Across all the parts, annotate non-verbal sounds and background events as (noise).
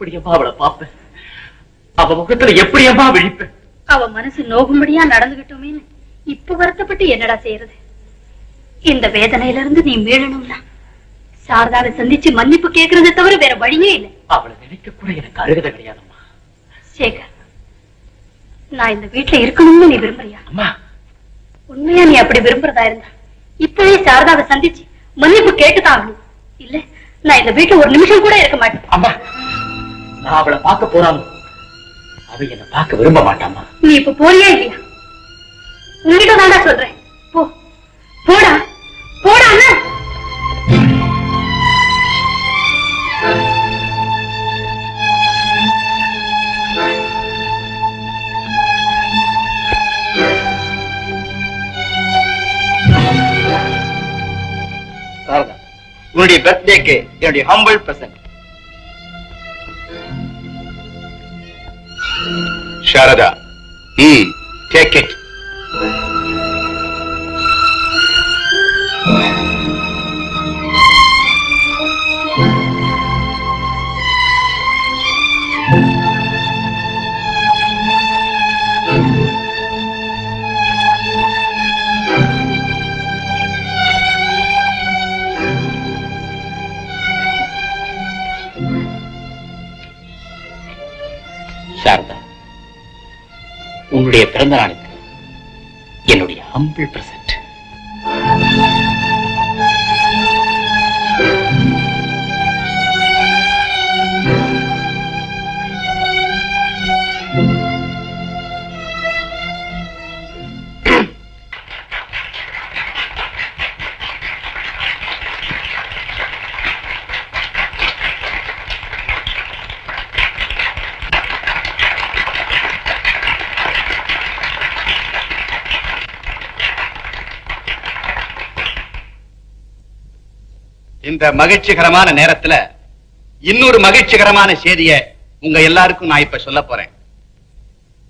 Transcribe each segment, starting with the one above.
எப்படியம்மா அவளை பார்ப்பேன்? அவ முகத்துல எப்படியம்மா விழிப்பேன்? அவ மனசு நோகும்படியா நடந்துகிட்டோமேன்னு இப்ப வருத்தப்பட்டு என்னடா செய்யறது? இந்த வேதனையில இருந்து நீ மீளணும்னா சாரதாவை சந்திச்சு மன்னிப்பு கேக்குறதை தவிர வேற வழியே இல்லை. அவளை நினைக்க கூட எனக்கு அருகதை கிடையாதம்மா. சேகர் நான் இந்த வீட்டுல இருக்கணும்னு நீ விரும்புறியா? அம்மா. உண்மையா நீ அப்படி விரும்புறதா இருந்தா? இப்பவே சாரதாவை சந்திச்சு மன்னிப்பு கேட்டுதான் ஆகணும். இல்ல நான் இந்த வீட்டுல ஒரு நிமிஷம் கூட இருக்க மாட்டேன். அம்மா. நான் அவளை பார்க்க போறாலும் அவ என்னை பார்க்க விரும்ப மாட்டாம்மா நீ இப்ப போறியா இல்லையா? உங்ககிட்ட தான்டா சொல்றேன். போ. போடா. போடா உன்னுடைய பர்த்டேக்கு என்னுடைய humble present Sharada take it Sharada உங்களுடைய உன்னுடைய பிறந்த நாளுக்கு என்னுடைய ஹம்பிள் பிரசன் இந்த மகிழ்ச்சிகரமான நேரத்துல இன்னொரு மகிழ்ச்சிகரமான செய்திய உங்க எல்லாருக்கும் நான் இப்ப சொல்ல போறேன்.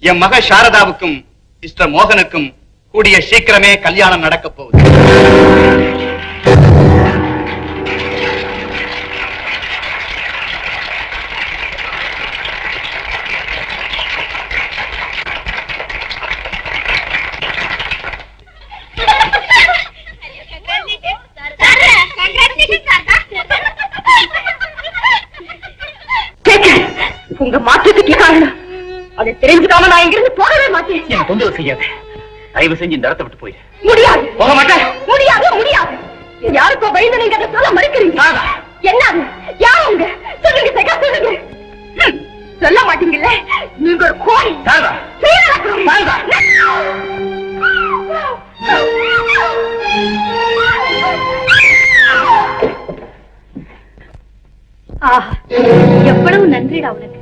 என் மக சாரதாவுக்கும் மிஸ்டர் மோகனுக்கும் கூடிய சீக்கிரமே கல்யாணம் நடக்க போகுது. உங்க மாற்றத்துக்கு காரணம். அதை தெரிஞ்சுக்காம நான் இங்கிருந்து போகவே மாட்டேன். என்ன தொந்தரவு செய்யாத. தயவு செஞ்சு இந்த இடத்தை விட்டு போயிடு முடியாது. போக மாட்டேன். முடியாது முடியாது. யாருக்கோ பயந்து நீங்க அதை சொல்ல மறுக்கிறீங்க? என்ன அது? யார் அவங்க சொல்லுங்க சகா சொல்லுங்க. சொல்ல மாட்டீங்கல்ல? நீங்க ஒரு கோழி. ஆஹா எவ்வளவு நன்றிடா உனக்கு.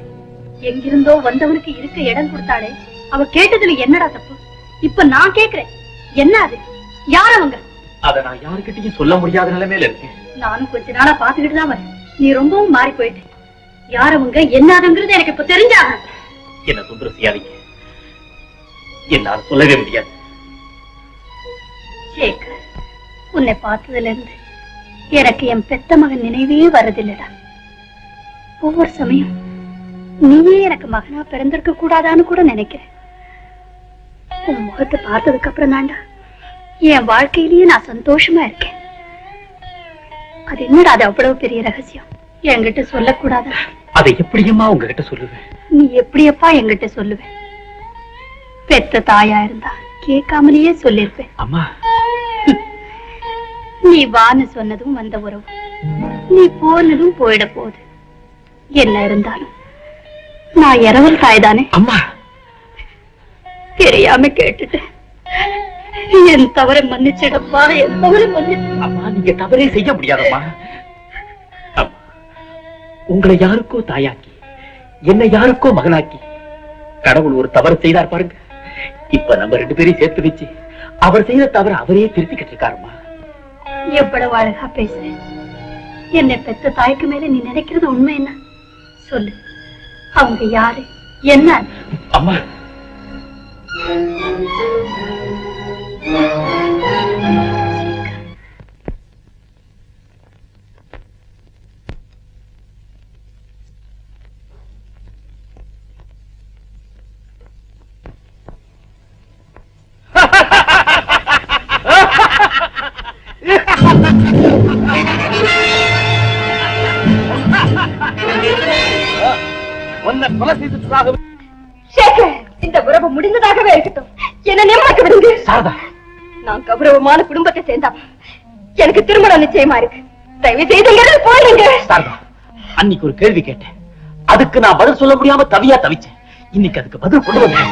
எங்கிருந்தோ வந்தவனுக்கு இருக்க இடம் கொடுத்தாளே. அவ கேட்டதுல என்னடா தப்பு? இப்ப நான் கேக்குறேன். என்ன அது? யார் அவங்க? அத நான் யாருக்கிட்டையும் சொல்ல முடியாத நிலைமையில இருக்கேன். நானும் கொஞ்ச நாளா பாத்துக்கிட்டு தான் வரேன். நீ ரொம்பவும் மாறி போயிட்ட. யார் அவங்க என்னதுங்கிறது எனக்கு இப்ப தெரிஞ்சாகணும். என்ன தொந்தரவு செய்யாதீங்க. என்னால சொல்லவே முடியாது. சேகர் உன்னை பார்த்ததுல இருந்து எனக்கு என் பெத்த மகன் நினைவே வரதில்லடா ஒவ்வொரு சமயம் நீயே எனக்கு மகனா பிறந்திருக்க கூடாதான்னு கூட நினைக்கிறேன். உன் முகத்தை பார்த்ததுக்கு அப்புறம் தாண்டா என் வாழ்க்கையிலேயே நான் சந்தோஷமா இருக்கேன். அது என்னடா அது அவ்வளவு பெரிய ரகசியம்? என்கிட்ட சொல்லக்கூடாதா? அதை எப்படியம்மா உங்ககிட்ட சொல்லுவேன்? நீ எப்படியப்பா என்கிட்ட சொல்லுவேன்? பெத்த தாயா இருந்தா கேட்காமலேயே சொல்லிருப்பேன். அம்மா. நீ வான்னு சொன்னதும் வந்த உறவு. நீ போனதும் போயிட போகுது. என்ன இருந்தாலும். நான் இரவல் தாய்தானே? அம்மா. தெரியாம கேட்டுட்டேன். என் தவறை மன்னிச்சிடப்பா என் தவறை மன்னிச்சு அம்மா நீங்க தவறே செய்ய முடியாதம்மா. உங்களை யாருக்கோ தாயாக்கி என்னை யாருக்கோ மகனாக்கி கடவுள் ஒரு தவறு செய்தார் பாருங்க. இப்ப நம்ம ரெண்டு பேரையும் சேர்த்து வச்சு அவர் செய்த தவறு அவரே திருத்திக்கிட்டு இருக்காருமா எவ்வளவு அழகா பேசுறேன். என்னை பெத்த தாய்க்கு மேல நீ நினைக்கிறது உண்மை என்ன? சொல்லு. அவங்க யாரு? என்ன? அம்மா. கொலை செய்ததுக்காக சேகர் இந்த உறவு முடிந்ததாகவே இருக்கட்டும். என்ன நிம்மதிக்க விடுங்க. சாரதா. நான் கௌரவமான குடும்பத்தை சேர்ந்தவன் எனக்கு திருமணம் நிச்சயமா இருக்கு. தயவு செய்து போயிடுங்க சாரதா அன்னைக்கு ஒரு கேள்வி கேட்டேன். அதுக்கு நான் பதில் சொல்ல முடியாம தவியா தவிச்சேன். இன்னைக்கு அதுக்கு பதில் கொண்டு வந்தேன்.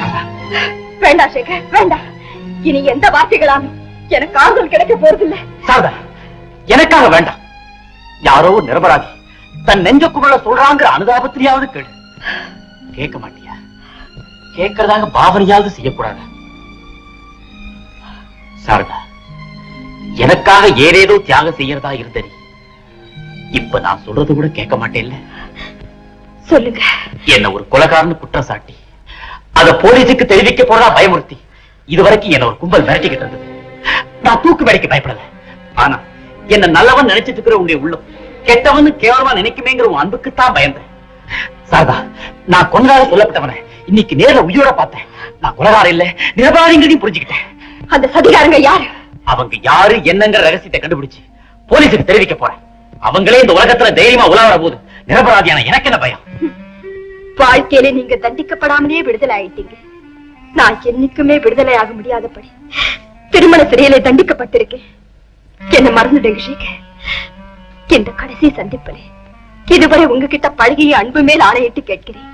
வேண்டாம் சேகர் வேண்டாம். இனி எந்த வார்த்தைகளாலும் எனக்கு ஆறுதல் கிடைக்க போறதில்லை. சாரதா எனக்காக வேண்டாம். யாரோ நிரபராதி தன் நெஞ்சக்குள்ள சொல்றாங்கிற அனுதாபத்திலேயாவது கேளு. கேட்க மாட்டியா? கேட்கறதாக பாவனையாவது செய்யக்கூடாது? சாரதா எனக்காக ஏதேதோ தியாகம் செய்யறதா இருந்தடி இப்ப நான் சொல்றது கூட கேட்க மாட்டேன்ல சொல்லுங்க. என்ன ஒரு கொலைகாரன்னு குற்றம் சாட்டி அத போலீஸுக்கு தெரிவிக்க போறதா பயமுறுத்தி இதுவரைக்கும் என்ன ஒரு கும்பல் மிரட்டிக்கிட்டு இருந்தது. நான் தூக்கு மேடைக்கு பயப்படல. ஆனா என்ன நல்லவன் நினைச்சிட்டு இருக்கிற உங்களுடைய உள்ளம் கெட்டவன் கேவலமா நினைக்குமேங்கிற உன் அன்புக்குத்தான் பயந்தேன். சாரதா நான் கொண்டாட சொல்லப்பட்டவனை. இன்னைக்கு நேர்ல உயிரோட பார்த்தேன். நான் கொலகாரம் இல்ல நிரபராதிங்கிறதையும் புரிஞ்சுக்கிட்டேன். அந்த சதிகாரங்க யாரு? அவங்க யாரு என்னங்கிற ரகசியத்தை கண்டுபிடிச்சு போலீஸுக்கு தெரிவிக்க போறேன். அவங்களே இந்த உலகத்துல தைரியமா உலாவற போது நிரபராதியான எனக்கு என்ன பயம்? வாழ்க்கையில நீங்க தண்டிக்கப்படாமலே விடுதலை ஆயிட்டீங்க. நான் என்னைக்குமே விடுதலை ஆக முடியாதபடி திருமண சிறையிலே தண்டிக்கப்பட்டிருக்கேன். என்ன மறந்துடுங்க இந்த கடைசி சந்திப்பிலே இதுவரை உங்ககிட்ட பழகிய அன்பு மேல் ஆணையிட்டு கேட்கிறேன்.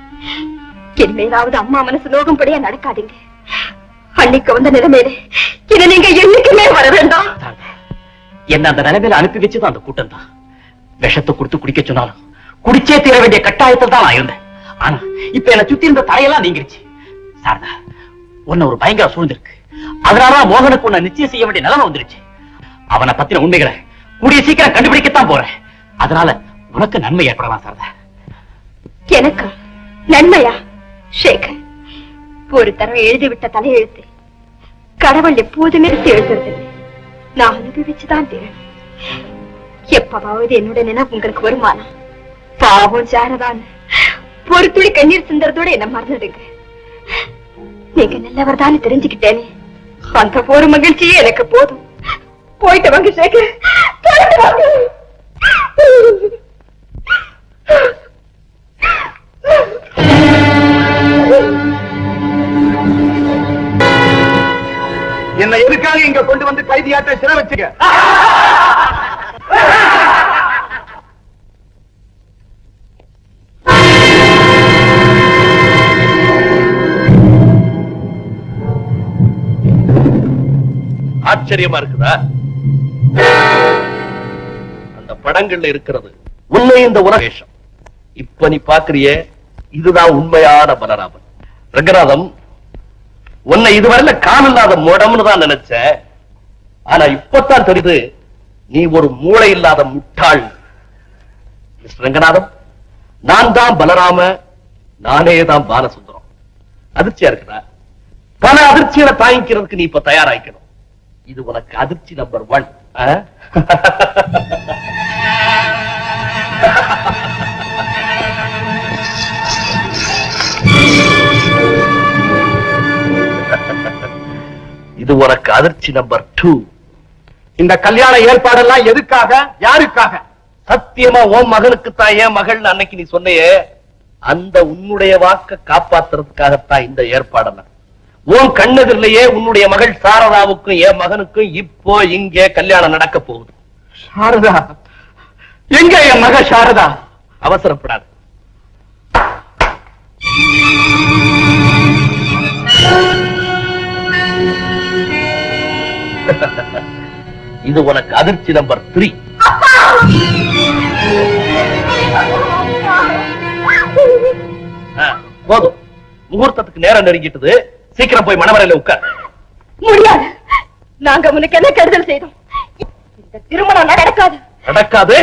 இனிமேலாவது அம்மா மனசு நோகும்படியா நடக்காதீங்க. அன்னைக்கு வந்த நிலைமையிலே இதை நீங்க என்னைக்குமே வர வேண்டாம் என்ன அந்த நிலைமையில அனுப்பி வச்சது அந்த கூட்டம் தான் விஷத்தை கொடுத்து குடிக்க சொன்னாலும் குடிச்சே தீர வேண்டிய கட்டாயத்தில் தான் நான் இருந்தேன். ஆனா இப்ப என்ன சுத்தி இருந்த தடையெல்லாம் நீங்கிருச்சு. சாரதா உன்ன ஒரு பயங்கர சூழ்ந்திருக்கு. அதனாலதான் மோகனுக்கு உன்னை நிச்சயம் செய்ய வேண்டிய நிலைமை வந்துருச்சு. அவனை பத்தின உண்மைகளை கூடிய சீக்கிரம் கண்டுபிடிக்கத்தான் போறேன். அதனால உனக்கு நன்மை ஏற்படலாம் சாரதா? எனக்கு? நன்மையா? சேகர் ஒரு தடவை எழுதிவிட்ட தலையெழுத்து கடவுள் எப்போதுமே எழுதுறது நான் அனுபவிச்சுதான் தீரணும். எப்பவாவது என்னோட நினைவு உங்களுக்கு வருமானம்? பாவம் சாரதான். ஒரு துளி கண்ணீர் சிந்தறதோட என்ன மறந்துடுங்க. நீங்க நல்லவர் தெரிஞ்சுக்கிட்டேனே. அந்த ஒரு மகிழ்ச்சியே எனக்கு போதும். போயிட்டு வாங்க சேகர். போயிட்டு வாங்க. என்ன எதுக்காக இங்க கொண்டு வந்து கைதியாட்ட சிற வச்சுக்க ஆச்சரியமா இருக்குதா? அந்த படங்கள்ல இருக்கிறது உண்மை இந்த உலகேஷம் இப்ப நீ பாக்குறிய இதுதான் உண்மையான பலராமன். ரங்கநாதம் உன்னை இதுவரையில காமில்லாத முடம்னு தான் நினைச்சேன் ஆனா இப்பதான் தெரியுது நீ ஒரு மூளை இல்லாத முட்டாள். மிஸ்டர் ரங்கநாதம் நான் தான் பலராம நானே தான் பாலசுந்தரம். அதிர்ச்சியா இருக்கிறா பல அதிர்ச்சிகளை தாங்கிக்கிறதுக்கு நீ இப்ப தயாராயிக்கணும். இது உனக்கு அதிர்ச்சி நம்பர் ஒன். (laughs) இது உனக்கு அதிர்ச்சி நம்பர் டூ இந்த கல்யாண ஏற்பாடெல்லாம் எதுக்காக? யாருக்காக? சத்தியமா உன் மகனுக்கு தான் என் மகள் அன்னைக்கு நீ சொன்னையே. அந்த உன்னுடைய வாக்க காப்பாத்துறதுக்காகத்தான் இந்த ஏற்பாடெல்லாம் உன் கண்ணெதிரிலேயே உன்னுடைய மகள் சாரதாவுக்கும் என் மகனுக்கும் இப்போ இங்கே கல்யாணம் நடக்க போகுது. சாரதா. எங்க என் மக சாரதா? அவசரப்படாது. (laughs) இது உனக்கு அதிர்ச்சி நம்பர் த்ரீ போதும். முகூர்த்தத்துக்கு நேரம் நெருங்கிட்டது. சீக்கிரம் போய் மணவரையில உட்கார். முடியாது. நாங்க உனக்கு என்ன கெடுதல் செய்தோம்? இந்த திருமணம் நடக்காது. நடக்காது.